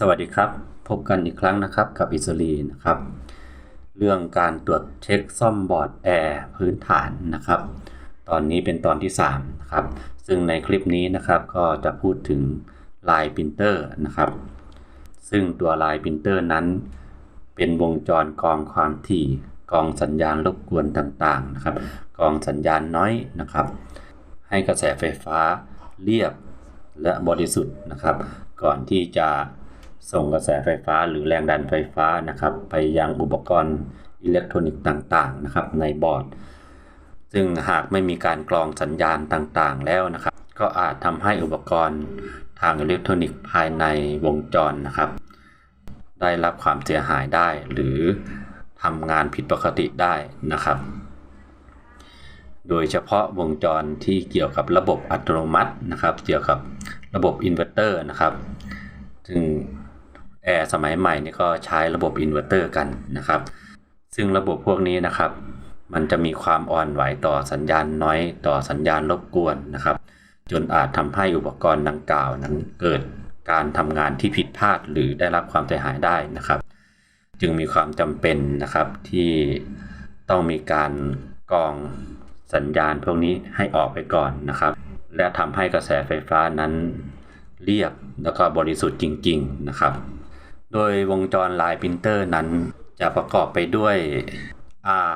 สวัสดีครับ พบกันอีกครั้งนะครับกับอิสรีนะครับ เรื่องการตรวจเช็คซ่อมบอร์ดแอร์พื้นฐานนะครับ ตอนนี้เป็นตอนที่3นะครับซึ่งในคลิปนี้นะครับก็จะพูดถึงลายปรินเตอร์นะครับ ซึ่งตัวลายปรินเตอร์นั้น เป็นวงจรกองความถี่กองสัญญาณรบกวนต่างๆนะครับ กองสัญญาณน้อยนะครับ ให้กระแสไฟฟ้าเรียบและบริสุทธิ์นะครับ ก่อนที่จะ ส่งกระแสไฟฟ้าหรือแรงดันไฟฟ้านะครับ ไปยังอุปกรณ์อิเล็กทรอนิกส์ต่างๆนะครับในบอร์ด ซึ่งหากไม่มีการกรองสัญญาณต่างๆ แล้วนะครับ ก็อาจทำให้อุปกรณ์ทางอิเล็กทรอนิกส์ภายในวงจรนะครับ ได้รับความเสียหายได้ หรือทำงานผิดปกติได้นะครับ โดยเฉพาะวงจรที่เกี่ยวกับระบบอัตโนมัตินะครับ เกี่ยวกับระบบอินเวอร์เตอร์นะครับ ซึ่ง แอร์สมัยใหม่นี่ก็ใช้ระบบอินเวอร์เตอร์กันนะครับ ซึ่งระบบพวกนี้นะครับ มันจะมีความอ่อนไหวต่อสัญญาณน้อยต่อสัญญาณรบกวนนะครับ จนอาจทำให้อุปกรณ์ดังกล่าวนั้นเกิดการทำงานที่ผิดพลาดหรือได้รับความเสียหายได้นะครับ จึงมีความจำเป็นนะครับที่ต้องมีการกรองสัญญาณพวกนี้ให้ออกไปก่อนนะครับ และทำให้กระแสไฟฟ้านั้นเรียบแล้วก็บริสุทธิ์จริง ๆ นะครับ โดยวงจรลายปรินเตอร์นั้นจะประกอบไปด้วย R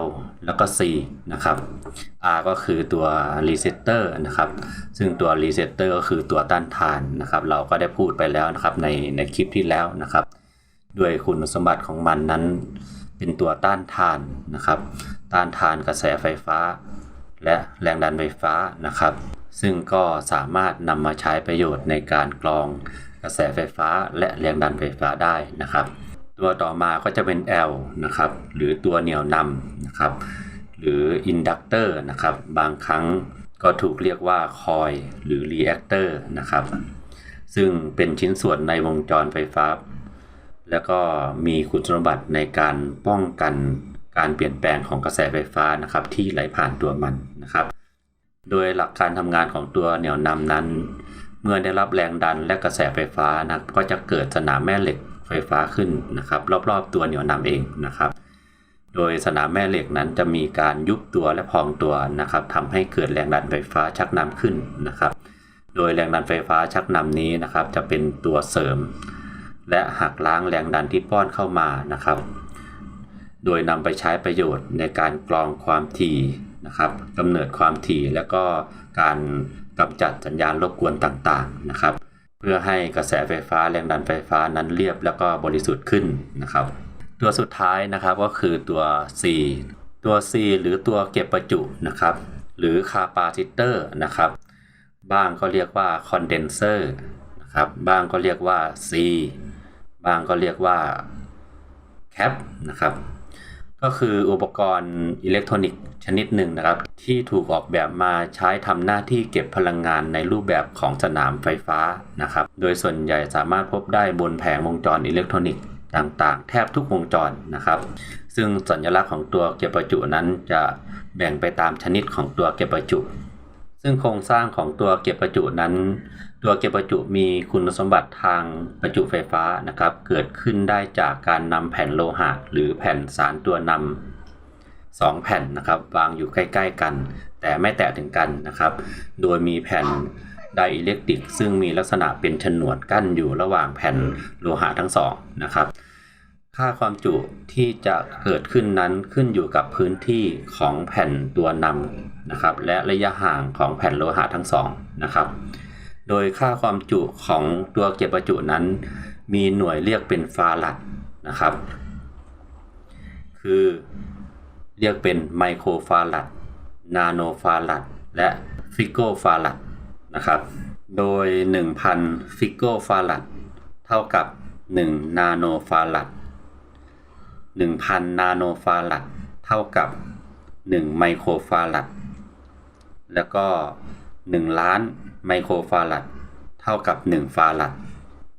L แล้วก็ C นะครับ R ก็คือตัว resetter นะครับ ซึ่งตัว resetter ก็คือตัวต้านทานนะครับ เราก็ได้พูดไปแล้วนะครับในในคลิปที่แล้วนะครับ ด้วยคุณสมบัติของมันนั้น เป็นตัวต้านทานนะครับ ต้านทานกระแสไฟฟ้า และแรงดันไฟฟ้านะครับ ซึ่งก็สามารถนำมาใช้ประโยชน์ในการกรอง ระแสไฟฟ้าและแรงดันไฟฟ้าได้นะครับ ตัวต่อมาก็จะเป็น L นะครับ หรือตัวเหนี่ยวนำนะครับ หรืออินดักเตอร์นะครับ บางครั้งก็ถูกเรียกว่าคอยหรือรีแอคเตอร์นะครับ ซึ่งเป็นชิ้นส่วนในวงจรไฟฟ้า แล้วก็มีคุณสมบัติในการป้องกันการเปลี่ยนแปลงของกระแสไฟฟ้านะครับ ที่ไหลผ่านตัวมันนะครับ โดยหลักการทำงานของตัวเหนี่ยวนำนั้น เมื่อได้รับแรงดันและกระแสไฟฟ้านะก็จะเกิดสนามแม่เหล็กไฟฟ้าขึ้นนะครับ รอบๆตัวเหนี่ยวนำเองนะครับ โดยสนามแม่เหล็กนั้นจะมีการยุบตัวและพองตัวนะครับทำให้เกิดแรงดันไฟฟ้าชักนำขึ้นนะครับ โดยแรงดันไฟฟ้าชักนำนี้นะครับ จะเป็นตัวเสริม และหักล้างแรงดันที่ป้อนเข้ามานะครับ โดยนำไปใช้ประโยชน์ในการกรองความถี่นะครับกำเนิดความถี่และก็การ กำจัดสัญญาณรบกวนต่างๆนะครับ เพื่อให้กระแสไฟฟ้าแรงดันไฟฟ้านั้นเรียบแล้วก็บริสุทธิ์ขึ้นนะครับ ตัวสุดท้ายนะครับก็คือตัว C ตัว C หรือตัวเก็บประจุนะครับ หรือคาปาซิเตอร์นะครับ บ้างก็เรียกว่าคอนเดนเซอร์นะครับบ้างก็เรียกว่า C บ้างก็เรียกว่าแคปนะครับ ก็คืออุปกรณ์อิเล็กทรอนิกส์ชนิดหนึ่งนะครับ ที่ถูกออกแบบมาใช้ทำหน้าที่เก็บพลังงานในรูปแบบของสนามไฟฟ้านะครับ โดยส่วนใหญ่สามารถพบได้บนแผงวงจรอิเล็กทรอนิกส์ต่างๆ แทบทุกวงจรนะครับ ซึ่งสัญลักษณ์ของตัวเก็บประจุนั้นจะแบ่งไปตามชนิดของตัวเก็บประจุ ซึ่งโครงสร้างของตัวเก็บประจุนั้น ตัวเก็บประจุมีคุณสมบัติทางประจุไฟฟ้านะครับ เกิดขึ้นได้จากการนำแผ่นโลหะ หรือแผ่นสารตัวนำสองแผ่นนะครับวางอยู่ใกล้ ๆ กัน แต่ไม่แตะถึงกันนะครับ โดยมีแผ่นไดอิเล็กตริก ซึ่งมีลักษณะเป็นฉนวนกั้นอยู่ระหว่างแผ่นโลหะทั้งสองนะครับค่าความจุที่จะเกิดขึ้นนั้นขึ้นอยู่กับพื้นที่ของแผ่นตัวนำนะครับ และระยะห่างของแผ่นโลหะทั้งสองนะครับ โดยค่าความจุของตัวเก็บประจุนั้น มีหน่วยเรียกเป็นฟารัดนะครับ คือเรียกเป็นไมโครฟารัดนาโนฟารัดและฟิโกฟารัดนะครับ โดย 1,000 ฟิโกฟารัดเท่ากับ 1 นาโนฟารัด1,000 นาโนฟารัดเท่ากับ 1 ไมโครฟารัดแล้วก็ 1 ล้าน ไมโครฟารัดเท่ากับ 1 ฟารัด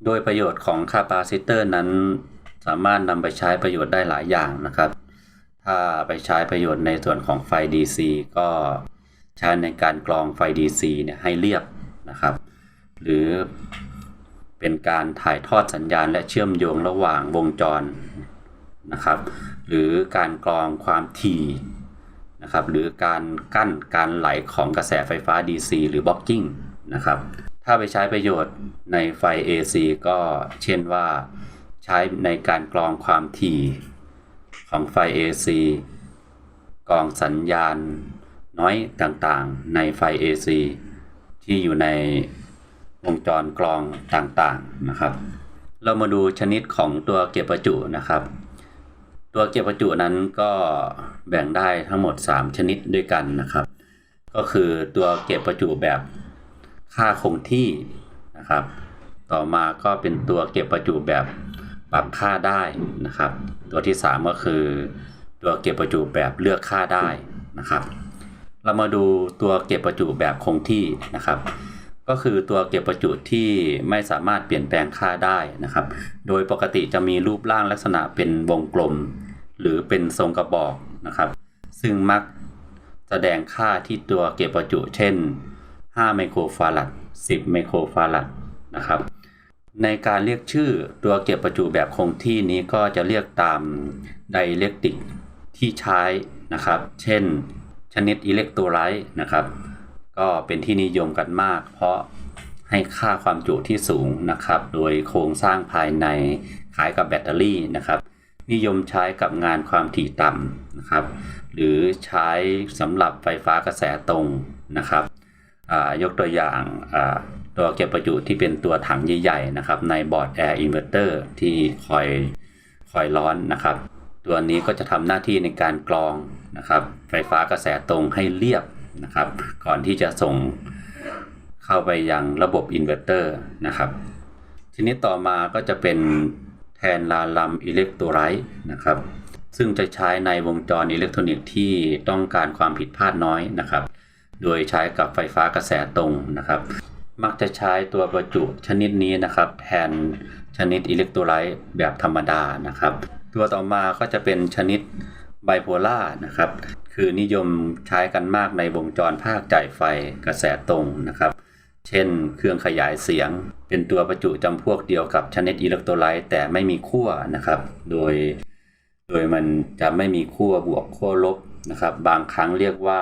โดยประโยชน์ของคาปาซิเตอร์นั้น สามารถนำไปใช้ประโยชน์ได้หลายอย่างนะครับ ถ้าไปใช้ประโยชน์ในส่วนของไฟ DC ก็ใช้ในการกรองไฟ DC เนี่ยให้เรียบนะครับ หรือเป็นการถ่ายทอดสัญญาณและเชื่อมโยงระหว่างวงจรนะครับ หรือการกรองความถี่นะครับ หรือการกั้นการไหลของกระแสไฟฟ้า DC หรือ blocking นะครับ ถ้าไปใช้ประโยชน์ในไฟ AC ก็เช่นว่าใช้ในการกรองความถี่ของไฟ AC กรองสัญญาณน้อยต่างๆ ในไฟ AC ที่อยู่ในวงจรกรองต่างๆนะครับ เรามาดูชนิดของตัวเก็บประจุนะครับ ตัวเก็บประจุนั้นก็แบ่งได้ทั้งหมด 3 ชนิดด้วยกันนะครับ ก็คือตัวเก็บประจุแบบ ค่าคงที่นะครับ ต่อมาก็เป็นตัวเก็บประจุแบบปรับค่าได้นะครับ ตัวที่ 3 ก็คือตัวเก็บประจุแบบเลือกค่าได้นะครับ เรามาดูตัวเก็บประจุแบบคงที่นะครับ ก็คือตัวเก็บประจุที่ไม่สามารถเปลี่ยนแปลงค่าได้นะครับ โดยปกติจะมีรูปร่างลักษณะเป็นวงกลม หรือเป็นทรงกระบอกนะครับ ซึ่งมักแสดงค่าที่ตัวเก็บประจุ เช่น 5 ไมโครฟารัด 10 ไมโครฟารัดนะครับ ในการเรียกชื่อตัวเก็บประจุแบบคงที่นี้ก็จะเรียกตามไดเล็กติกที่ใช้นะครับ เช่น ชนิดอิเล็กโทรไลต์นะครับ ก็เป็นที่นิยมกันมาก เพราะให้ค่าความจุที่สูงนะครับ โดยโครงสร้างภายในคล้ายกับแบตเตอรี่นะครับ นิยมใช้กับงานความถี่ต่ำนะครับ หรือใช้สำหรับไฟฟ้ากระแสตรงนะครับ ยกตัวอย่างตัวเก็บประจุที่เป็นตัวถังใหญ่ๆนะครับในบอร์ดแอร์อินเวอร์เตอร์ที่คอยคอยร้อนนะครับ ตัวนี้ก็จะทำหน้าที่ในการกรองนะครับ ไฟฟ้ากระแสตรงให้เรียบนะครับ ก่อนที่จะส่งเข้าไปยังระบบอินเวอร์เตอร์นะครับ ทีนี้ต่อมาก็จะเป็นแทนลาลัมอิเล็กโทรไลต์นะครับ ซึ่งจะใช้ในวงจรอิเล็กทรอนิกส์ที่ต้องการความผิดพลาดน้อยนะครับ โดยใช้กับไฟฟ้ากระแสตรงนะครับ มักจะใช้ตัวประจุชนิดนี้นะครับ แทนชนิดอิเล็กโทรไลต์แบบธรรมดานะครับ ตัวต่อมาก็จะเป็นชนิดไบโพล่านะครับ คือนิยมใช้กันมากในวงจรภาคจ่ายไฟกระแสตรงนะครับ เช่น เครื่องขยายเสียง เป็นตัวประจุจำพวกเดียวกับชนิดอิเล็กโทรไลต์แต่ไม่มีขั้วนะครับ โดย โดยมันจะไม่มีขั้วบวกขั้วลบนะครับ บางครั้งเรียกว่า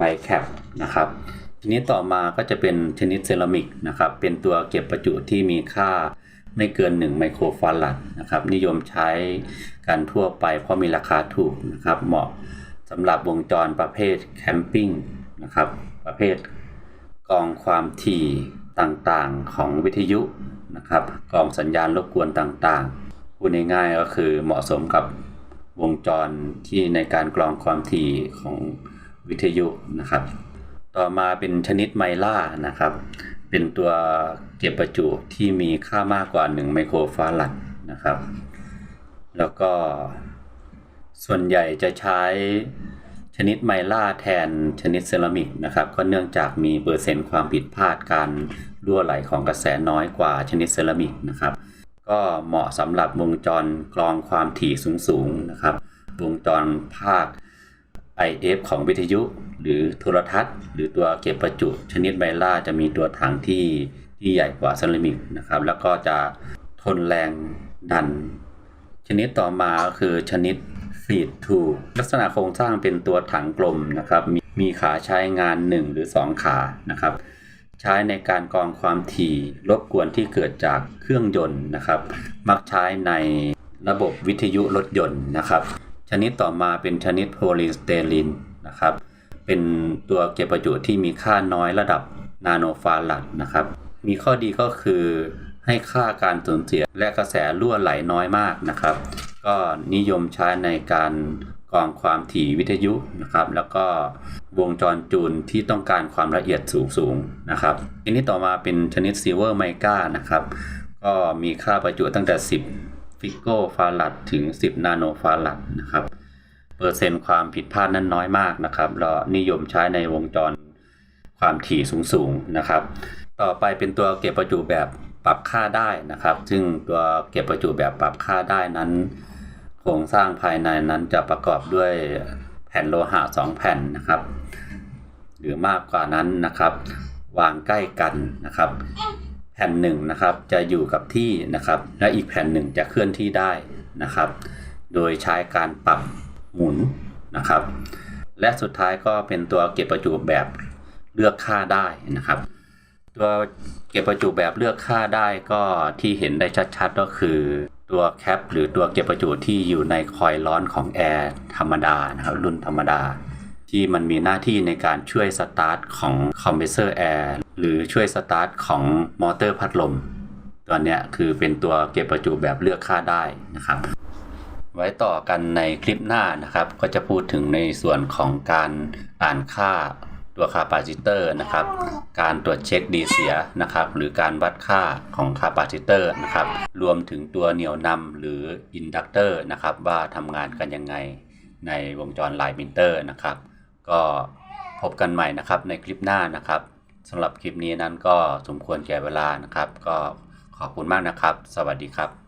ไบแคปนะครับ ทีนี้ต่อมาก็จะเป็นชนิดเซรามิกนะครับ เป็นตัวเก็บประจุที่มีค่าไม่เกิน 1 ไมโครฟารัดนะครับ นิยมใช้กันทั่วไปเพราะมีราคาถูกนะครับ เหมาะสำหรับวงจรประเภทแคมปิ้งนะครับ ประเภทกรองความถี่ต่างๆของวิทยุนะครับกรองสัญญาณรบกวนต่างๆพูดง่ายๆก็คือเหมาะสมกับวงจรที่ในการกรองความถี่ของ วิทยุนะครับ ต่อมาเป็นชนิดไมล่านะครับ เป็นตัวเก็บประจุที่มีค่ามากกว่า 1 ไมโครฟารัดนะครับ แล้วก็ส่วนใหญ่จะใช้ชนิดไมล่าแทนชนิดเซรามิกนะครับ ก็เนื่องจากมีเปอร์เซ็นต์ความผิดพลาดการรั่วไหลของกระแสน้อยกว่าชนิดเซรามิกนะครับ ก็เหมาะสำหรับวงจรกรองความถี่สูงๆนะครับ วงจรภาค IF ของวิทยุ หรือโทรทัศน์ หรือตัวเก็บประจุชนิดไบล่าจะมีตัวถังที่ที่ใหญ่กว่าเซรามิกนะครับ แล้วก็จะทนแรงดัน ชนิดต่อมาคือชนิดฟีดทูลักษณะโครงสร้างเป็นตัวถังกลมนะครับมีมีขาใช้งาน 1 หรือ 2 ขานะครับ ใช้ในการกรองความถี่รบกวนที่เกิดจากเครื่องยนต์นะครับ มักใช้ในระบบวิทยุรถยนต์นะครับ ชนิดต่อมาเป็นชนิดโพลีสเตอรีนนะครับ เป็นตัวเก็บประจุที่มีค่าน้อยระดับนาโนฟารัดนะครับ มีข้อดีก็คือให้ค่าการสูญเสียและกระแสรั่วไหลน้อยมากนะครับ ก็นิยมใช้ในการกรองความถี่วิทยุนะครับ แล้วก็วงจรจูนที่ต้องการความละเอียดสูงสูงนะครับทีนี้ต่อมาเป็นชนิดซิลเวอร์ไมกานะครับ ก็มีค่าประจุตั้งแต่ 10 ฟิโกฟารัดถึง 10 นาโนฟารัดนะครับ เปอร์เซ็นต์ความผิดพลาดนั้นน้อยมากนะครับแล้วนิยมใช้ในวงจรความถี่สูงๆนะครับ ต่อไปเป็นตัวเก็บประจุแบบปรับค่าได้นะครับ ซึ่งตัวเก็บประจุแบบปรับค่าได้นั้น โครงสร้างภายในนั้นจะประกอบด้วยแผ่นโลหะ2แผ่นนะครับ หรือมากกว่านั้นนะครับ วางใกล้กันนะครับ ผ่นผ่นหนึ่งนะครับจะอยู่กับที่นะครับ และอีกแผ่นหนึ่งจะเคลื่อนที่ได้นะครับ โดยใช้การปรับหมุนนะครับ และสุดท้ายก็เป็นตัวเก็บประจุแบบเลือกค่าได้นะครับ ตัวเก็บประจุแบบเลือกค่าได้ก็ที่เห็นได้ชัดๆก็คือตัวแคปหรือตัวเก็บประจุที่อยู่ในคอยล์ร้อนของแอร์ธรรมดานะครับรุ่นธรรมดา ที่มันมีหน้าที่ในการช่วยสตาร์ทของคอมเพรสเซอร์แอร์หรือช่วยสตาร์ทของมอเตอร์พัดลม ตัวเนี้ยคือเป็นตัวเก็บประจุแบบเลือกค่าได้นะครับ ไว้ต่อกันในคลิปหน้านะครับ ก็จะพูดถึงในส่วนของการอ่านค่าตัวคาปาซิเตอร์นะครับ การตรวจเช็คดีเสียนะครับ หรือการวัดค่าของคาปาซิเตอร์นะครับ รวมถึงตัวเหนี่ยวนำหรืออินดักเตอร์นะครับ ว่าทำงานกันยังไงในวงจรไลน์มิเตอร์นะครับ ก็พบกันใหม่นะครับในคลิปหน้านะครับสำหรับคลิปนี้นั้นก็สมควรแก่เวลานะครับ ก็ขอบคุณมากนะครับ สวัสดีครับ